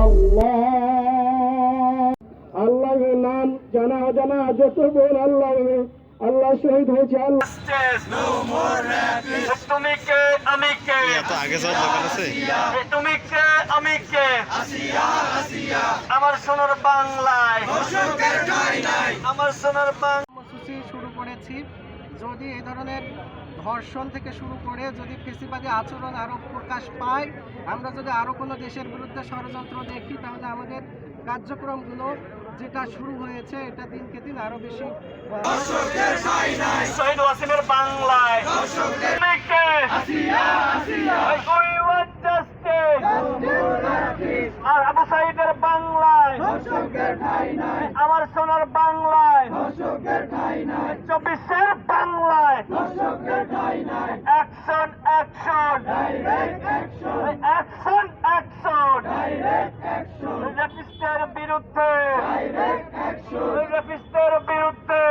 আল্লাহ। আল্লাহর নাম জানা অজানা যত বোন আল্লাহ আল্লাহ শহীদ হয়েছে আল্লাহ। তুমি কে আমি কে তো আগে যাওয়ার দোকান আছে। তুমি কে আমি কে আমার সোনার বাংলায়। আমার সোনার বাংলা। শুরু করেছি। যদি এই ধরনের ধর্ষণ থেকে শুরু করে যদি ফেসিবাদী আচরণ আরও প্রকাশ পায় আমরা যদি আরও কোনো দেশের বিরুদ্ধে ষড়যন্ত্র দেখি তাহলে আমাদের কার্যক্রমগুলো যেটা শুরু হয়েছে এটা দিনকে দিন আরও বেশি শহীদ ওয়াসিমের বাংলায়। তুমি কে We want justice. আর আবু সাইদের বাংলায়। সোনার বাংলায় চব্বিশের বাংলায় একশন একশন একশন বিরুদ্ধে। বিরুদ্ধে।